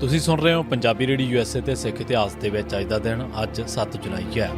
ਤੁਸੀਂ ਸੁਣ ਰਹੇ ਹੋ ਪੰਜਾਬੀ ਰੇਡੀਓ ਯੂਐਸਏ ਤੇ ਸਿੱਖ ਇਤਿਹਾਸ ਦੇ ਵਿੱਚ ਅੱਜ ਦਾ ਦਿਨ, ਅੱਜ 7 ਜੁਲਾਈ ਹੈ।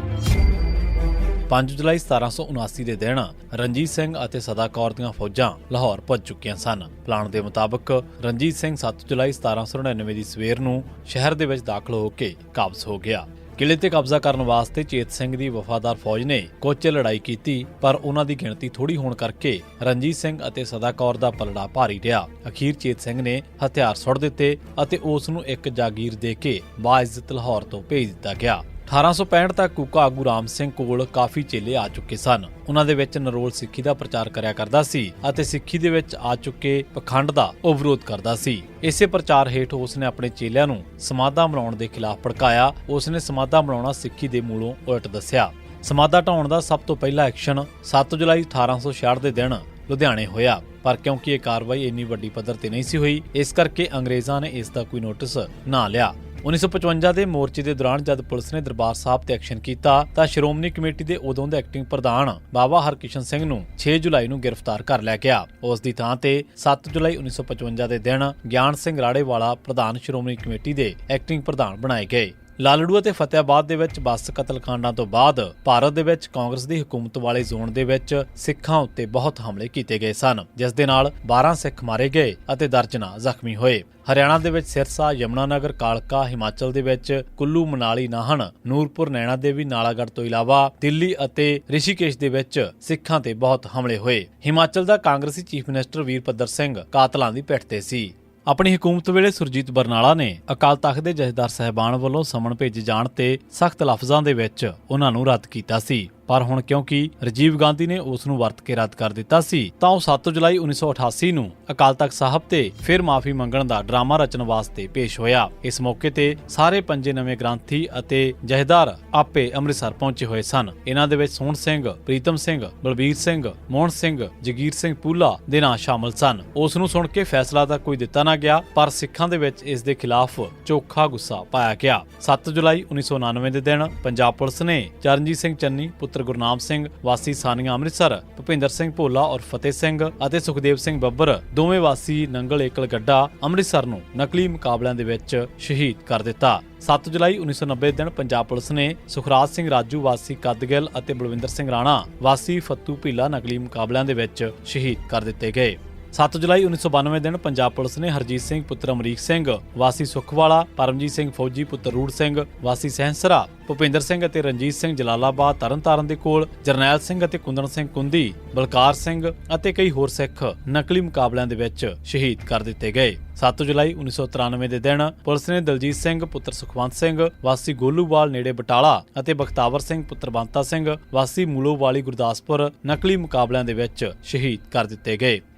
5 ਜੁਲਾਈ 1779 ਦੇ ਦਿਨ ਰਣਜੀਤ ਸਿੰਘ ਅਤੇ ਸਦਾ ਕੌਰ ਦੀਆਂ ਫੌਜਾਂ ਲਾਹੌਰ ਪਹੁੰਚ ਚੁੱਕੀਆਂ ਸਨ। ਪਲਾਨ ਦੇ ਮੁਤਾਬਕ ਰਣਜੀਤ ਸਿੰਘ 7 ਜੁਲਾਈ 1799 ਦੀ ਸਵੇਰ ਨੂੰ ਸ਼ਹਿਰ ਦੇ ਵਿੱਚ ਦਾਖਲ ਹੋ ਕੇ ਕਾਬਜ਼ ਹੋ ਗਿਆ। ਕਿਲੇ ਤੇ ਕਬਜ਼ਾ ਕਰਨ ਵਾਸਤੇ ਚੇਤ ਸਿੰਘ ਦੀ ਵਫਾਦਾਰ ਫੌਜ ਨੇ ਕੁਝ ਲੜਾਈ ਕੀਤੀ, ਪਰ ਉਹਨਾਂ ਦੀ ਗਿਣਤੀ ਥੋੜੀ ਹੋਣ ਕਰਕੇ ਰਣਜੀਤ ਸਿੰਘ ਅਤੇ ਸਦਾ ਕੌਰ ਦਾ ਪਲੜਾ ਭਾਰੀ ਰਿਹਾ। ਅਖੀਰ ਚੇਤ ਸਿੰਘ ਨੇ ਹਥਿਆਰ ਸੁੱਟ ਦਿੱਤੇ ਅਤੇ ਉਸ ਨੂੰ ਇੱਕ ਜਾਗੀਰ ਦੇ ਕੇ ਬਾਇਜ਼ਤ ਲਾਹੌਰ ਤੋਂ ਭੇਜ ਦਿੱਤਾ ਗਿਆ। 1865 ਤੱਕ ਕੂਕਾ ਆਗੂ ਰਾਮ ਸਿੰਘ ਕੋਲ ਕਾਫੀ ਚੇਲੇ ਆ ਚੁੱਕੇ ਸਨ। ਉਹਨਾਂ ਦੇ ਵਿੱਚ ਨਰੋਲ ਸਿੱਖੀ ਦਾ ਪ੍ਰਚਾਰ ਕਰਿਆ ਕਰਦਾ ਸੀ ਅਤੇ ਸਿੱਖੀ ਦੇ ਵਿੱਚ ਆ ਚੁੱਕੇ ਪਖੰਡ ਦਾ ਉਹ ਵਿਰੋਧ ਕਰਦਾ ਸੀ। ਇਸੇ ਪ੍ਰਚਾਰ ਹੇਠ ਉਸ ਨੇ ਆਪਣੇ ਚੇਲਿਆਂ ਨੂੰ ਸਮਾਧਾ ਬਣਾਉਣ ਦੇ ਖਿਲਾਫ ਭੜਕਾਇਆ। ਉਸ ਨੇ ਸਮਾਧਾ ਬਣਾਉਣਾ ਸਿੱਖੀ ਦੇ ਮੂਲੋਂ ਉਲਟ ਦੱਸਿਆ। ਸਮਾਧਾ ਢਾਉਣ ਦਾ ਸਭ ਤੋਂ ਪਹਿਲਾ ਐਕਸ਼ਨ 7 ਜੁਲਾਈ 1866 ਦੇ ਦਿਨ ਲੁਧਿਆਣੇ ਹੋਇਆ। ਪਰ ਕਿਉਂਕਿ ਇਹ ਕਾਰਵਾਈ ਇੰਨੀ ਵੱਡੀ ਪੱਧਰ ਤੇ ਨਹੀਂ ਸੀ ਹੋਈ, ਇਸ ਕਰਕੇ ਅੰਗਰੇਜ਼ਾਂ ਨੇ ਇਸ ਦਾ ਕੋਈ ਨੋਟਿਸ ਨਾ ਲਿਆ। 1955 ਦੇ ਮੋਰਚੇ ਦੇ ਦੌਰਾਨ ਜਦ ਪੁਲਿਸ ਨੇ ਦਰਬਾਰ ਸਾਹਿਬ ਤੇ ਐਕਸ਼ਨ ਕੀਤਾ, ਤਾਂ ਸ਼੍ਰੋਮਣੀ ਕਮੇਟੀ ਦੇ ਉਦੋਂ ਦੇ ਐਕਟਿੰਗ ਪ੍ਰਧਾਨ ਬਾਬਾ ਹਰਕਿਸ਼ਨ ਸਿੰਘ ਨੂੰ 6 ਜੁਲਾਈ ਨੂੰ ਗ੍ਰਿਫਤਾਰ ਕਰ ਲਿਆ ਗਿਆ। ਉਸ ਦੀ ਥਾਂ ਤੇ 7 ਜੁਲਾਈ 1955 ਦੇ ਦਿਨ ਗਿਆਨ ਸਿੰਘ ਰਾੜੇਵਾਲਾ ਪ੍ਰਧਾਨ ਸ਼੍ਰੋਮਣੀ ਕਮੇਟੀ ਦੇ ਐਕਟਿੰਗ ਪ੍ਰਧਾਨ ਬਣਾਏ ਗਏ। ਲਾਲੜੂ ਅਤੇ ਫਤਿਆਬਾਦ ਦੇ ਵਿੱਚ ਬੱਸ ਕਤਲकांडाਂ ਤੋਂ ਬਾਅਦ ਭਾਰਤ ਦੇ ਵਿੱਚ ਕਾਂਗਰਸ ਦੀ ਹਕੂਮਤ ਵਾਲੇ ਜ਼ੋਨ ਦੇ ਵਿੱਚ ਸਿੱਖਾਂ ਉੱਤੇ ਬਹੁਤ ਹਮਲੇ ਕੀਤੇ ਗਏ ਸਨ, ਜਿਸ ਦੇ ਨਾਲ 12 ਸਿੱਖ ਮਾਰੇ ਗਏ ਅਤੇ ਦਰਜਨਾਂ ਜ਼ਖਮੀ ਹੋਏ। ਹਰਿਆਣਾ ਦੇ ਵਿੱਚ ਸਿਰਸਾ, ਯਮੁਨਾਨਗਰ, ਕਾਲਕਾ, ਹਿਮਾਚਲ ਦੇ ਵਿੱਚ ਕੁੱਲੂ, ਮਨਾਲੀ ਨਾਹਣ ਨੂਰਪੁਰ, ਨੈਣਾ ਦੇਵੀ, ਨਾਲਾਗੜ੍ਹ ਤੋਂ ਇਲਾਵਾ ਦਿੱਲੀ ਅਤੇ ਰਿਸ਼ੀਕੇਸ਼ ਦੇ ਵਿੱਚ ਸਿੱਖਾਂ ਤੇ ਬਹੁਤ ਹਮਲੇ ਹੋਏ। ਹਿਮਾਚਲ ਦਾ ਕਾਂਗਰਸੀ ਚੀਫ ਮਿਨਿਸਟਰ ਵੀਰਪੱਦਰ ਸਿੰਘ ਕਾਤਲਾਂ ਦੀ ਪਿੱਠ ਤੇ ਸੀ। ਆਪਣੀ ਹਕੂਮਤ ਵੇਲੇ ਸੁਰਜੀਤ ਬਰਨਾਲਾ ਨੇ ਅਕਾਲ ਤਖਤ ਦੇ ਜਥੇਦਾਰ ਸਹਿਬਾਨ ਵੱਲੋਂ ਸਮਨ ਭੇਜੇ ਜਾਣ ਤੇ ਸਖਤ ਲਫ਼ਜ਼ਾਂ ਦੇ ਵਿੱਚ ਉਹਨਾਂ ਨੂੰ ਰੱਦ ਕੀਤਾ ਸੀ। ਪਰ ਹੁਣ ਕਿਉਂਕਿ ਰਾਜੀਵ ਗਾਂਧੀ ਨੇ ਉਸ ਨੂੰ ਵਰਤ ਕੇ ਰੱਦ ਕਰ ਦਿੱਤਾ ਸੀ, ਤਾਂ ਉਹ 7 ਜੁਲਾਈ 1988 ਨੂੰ ਅਕਾਲ ਤਖਤ ਸਾਹਿਬ ਤੇ ਫਿਰ ਮਾਫੀ ਮੰਗਣ ਦਾ ਡਰਾਮਾ ਰਚਣ ਵਾਸਤੇ ਪੇਸ਼ ਹੋਇਆ। ਇਸ ਮੌਕੇ ਤੇ ਸਾਰੇ ਪੰਜੇ ਨਵੇਂ ਗ੍ਰੰਥੀ ਅਤੇ ਜਹੇਦਾਰ ਆਪੇ ਅੰਮ੍ਰਿਤਸਰ ਪਹੁੰਚੇ ਹੋਏ ਸਨ। ਇਹਨਾਂ ਦੇ ਵਿੱਚ ਸੋਹਣ ਸਿੰਘ, ਪ੍ਰੀਤਮ ਸਿੰਘ, ਬਲਬੀਰ ਸਿੰਘ, ਮੋਹਨ ਸਿੰਘ, ਜਗੀਰ ਸਿੰਘ ਪੂਲਾ ਦੇ ਨਾਂ ਸ਼ਾਮਲ ਸਨ। ਉਸ ਨੂੰ ਸੁਣ ਕੇ ਫੈਸਲਾ ਤਾਂ ਕੋਈ ਦਿੱਤਾ ਨਾ ਗਿਆ, ਪਰ ਸਿੱਖਾਂ ਦੇ ਵਿੱਚ ਇਸ ਦੇ ਖਿਲਾਫ ਚੋਖਾ ਗੁੱਸਾ ਪਾਇਆ ਗਿਆ। 7 ਜੁਲਾਈ 1999 ਦੇ ਦਿਨ ਪੰਜਾਬ ਪੁਲਿਸ ਨੇ ਚਰਨਜੀਤ ਸਿੰਘ ਚੰਨੀ, ਪੁੱਤਰ ਗੁਰਨਾਮ ਸਿੰਘ, ਵਾਸੀ ਸਾਨੀਆਂ ਅੰਮ੍ਰਿਤਸਰ, ਭੁਪਿੰਦਰ ਸਿੰਘ ਭੋਲਾ ਔਰ ਫਤਿਹ ਸਿੰਘ ਅਤੇ ਸੁਖਦੇਵ ਸਿੰਘ ਬੱਬਰ, ਦੋਵੇਂ ਵਾਸੀ ਨੰਗਲ ਏਕਲ ਗੱਡਾ ਅੰਮ੍ਰਿਤਸਰ ਨੂੰ ਨਕਲੀ ਮੁਕਾਬਲਿਆਂ ਦੇ ਵਿੱਚ ਸ਼ਹੀਦ ਕਰ ਦਿੱਤਾ। 7 ਜੁਲਾਈ 1990 ਦਿਨ ਪੰਜਾਬ ਪੁਲਿਸ ਨੇ ਸੁਖਰਾਜ ਸਿੰਘ ਰਾਜੂ, ਵਾਸੀ ਕਦਗਿਲ ਅਤੇ ਬਲਵਿੰਦਰ ਸਿੰਘ ਰਾਣਾ, ਵਾਸੀ ਫੱਤੂ ਭੀਲਾ ਨਕਲੀ ਮੁਕਾਬਲਿਆਂ ਦੇ ਵਿੱਚ ਸ਼ਹੀਦ ਕਰ ਦਿੱਤੇ ਗਏ। 7 ਜੁਲਾਈ 1992 ਦਿਨ ਪੰਜਾਬ ਪੁਲਿਸ ਨੇ ਹਰਜੀਤ ਸਿੰਘ ਪੁੱਤਰ ਅਮਰੀਕ ਸਿੰਘ, ਵਾਸੀ ਸੁਖਵਾਲਾ, ਪਰਮਜੀਤ ਸਿੰਘ ਫੌਜੀ ਪੁੱਤਰ ਰੂੜ ਸਿੰਘ, ਵਾਸੀ ਸਹਿੰਸਰਾ ਭੁਪਿੰਦਰ ਸਿੰਘ ਅਤੇ ਰਣਜੀਤ ਸਿੰਘ ਜਲਾਲਾਬਾਦ ਤਰਨਤਾਰਨ ਦੇ ਕੋਲ, ਜਰਨੈਲ ਸਿੰਘ ਅਤੇ ਕੁੰਦਨ ਸਿੰਘ ਕੁੰਦੀ, ਬਲਕਾਰ ਸਿੰਘ ਅਤੇ ਕਈ ਹੋਰ ਸਿੱਖ ਨਕਲੀ ਮੁਕਾਬਲਿਆਂ ਦੇ ਵਿੱਚ ਸ਼ਹੀਦ ਕਰ ਦਿੱਤੇ ਗਏ। 7 ਜੁਲਾਈ 1993 ਦੇ ਦਿਨ ਪੁਲਿਸ ਨੇ ਦਲਜੀਤ ਸਿੰਘ, ਪੁੱਤਰ ਸੁਖਵੰਤ ਸਿੰਘ, ਵਾਸੀ ਗੋਲੂਵਾਲ ਨੇੜੇ ਬਟਾਲਾ ਅਤੇ ਬਖਤਾਵਰ ਸਿੰਘ, ਪੁੱਤਰ ਬੰਤਾ ਸਿੰਘ, ਵਾਸੀ ਮੂਲੋਵਾਲੀ ਗੁਰਦਾਸਪੁਰ ਨਕਲੀ ਮੁਕਾਬਲਿਆਂ ਦੇ ਵਿੱਚ ਸ਼ਹੀਦ ਕਰ ਦਿੱਤੇ ਗਏ।